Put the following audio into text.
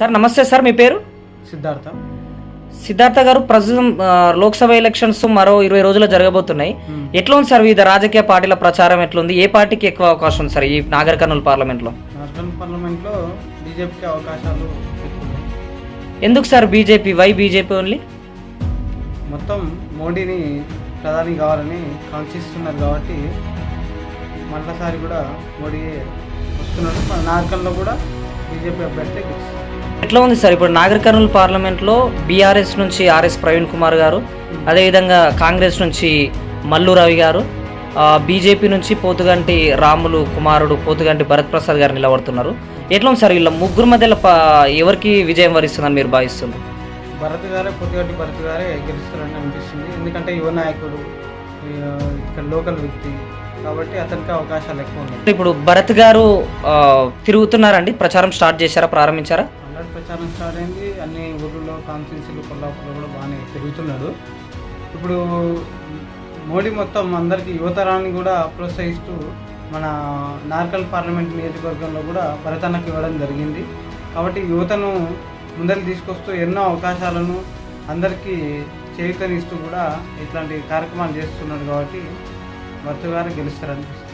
Sir నమస్తే sir మీ పేరు? సిద్ధార్థ. సిద్ధార్థ గారు ప్రస్తుతం లోక్సభ ఎలక్షన్స్ మరో ఇరవై రోజుల్లో జరగబోతున్నాయి. ఎట్లా ఉంది సార్ వివిధ రాజకీయ పార్టీల ప్రచారం ఎట్లుంది? ఏ పార్టీకి ఎక్కువ అవకాశం ఉంది సార్ ఈ నాగర్ కర్నూలు పార్లమెంట్లో? పార్లమెంట్లో బీజేపీకి అవకాశాలు ఎందుకు sir BJP? Why BJP only? మొత్తం మోడీని ప్రధాని కావాలని కాంక్షిస్తున్నారు కాబట్టి మళ్ళీసారి కూడా మోడీ వస్తున్నాడు మన కూడా బీజేపీ అభ్యర్థి ఎట్లా ఉంది సార్? ఇప్పుడు నాగర్ కర్నూలు పార్లమెంట్లో బీఆర్ఎస్ నుంచి ఆర్ఎస్ ప్రవీణ్ కుమార్ గారు అదేవిధంగా కాంగ్రెస్ నుంచి మల్లు రవి గారు బీజేపీ నుంచి పోతుగంటి రాములు కుమారుడు పోతుగంటి భరత్ ప్రసాద్ గారు నిలబడుతున్నారు. ఎట్లా ఉంది సార్? వీళ్ళ ముగ్గురు మధ్యలో ఎవరికి విజయం వరిస్తుందని మీరు భావిస్తున్నారు? భరత్ గారే పొద్దుగట్టి భరత్ గారే గెలుస్తారని అనిపిస్తుంది. ఎందుకంటే యువ నాయకుడు ఇక్కడ లోకల్ వ్యక్తి కాబట్టి అతనికి అవకాశాలు ఎక్కువ ఉన్నాయి. ఇప్పుడు భరత్ గారు తిరుగుతున్నారండి. ప్రచారం స్టార్ట్ చేశారా? ప్రారంభించారా? ప్రచారం స్టార్ట్ అయింది. అన్ని ఊర్లలో కాన్స్టిట్యూన్సీలు కొల్లాపూర్లో కూడా బాగానే తిరుగుతున్నాడు ఇప్పుడు మోడీ మొత్తం అందరికీ యువతరాన్ని కూడా ప్రోత్సహిస్తూ మన నార్కల్ పార్లమెంట్ నియోజకవర్గంలో కూడా భరతన్నకి ఇవ్వడం జరిగింది. కాబట్టి యువతను ముందరికి తీసుకొస్తూ ఎన్నో అవకాశాలను అందరికీ చేయూతనిస్తూ కూడా ఇట్లాంటి కార్యక్రమాలు చేస్తున్నాడు కాబట్టి భర్త గారు గెలుస్తారనిపిస్తుంది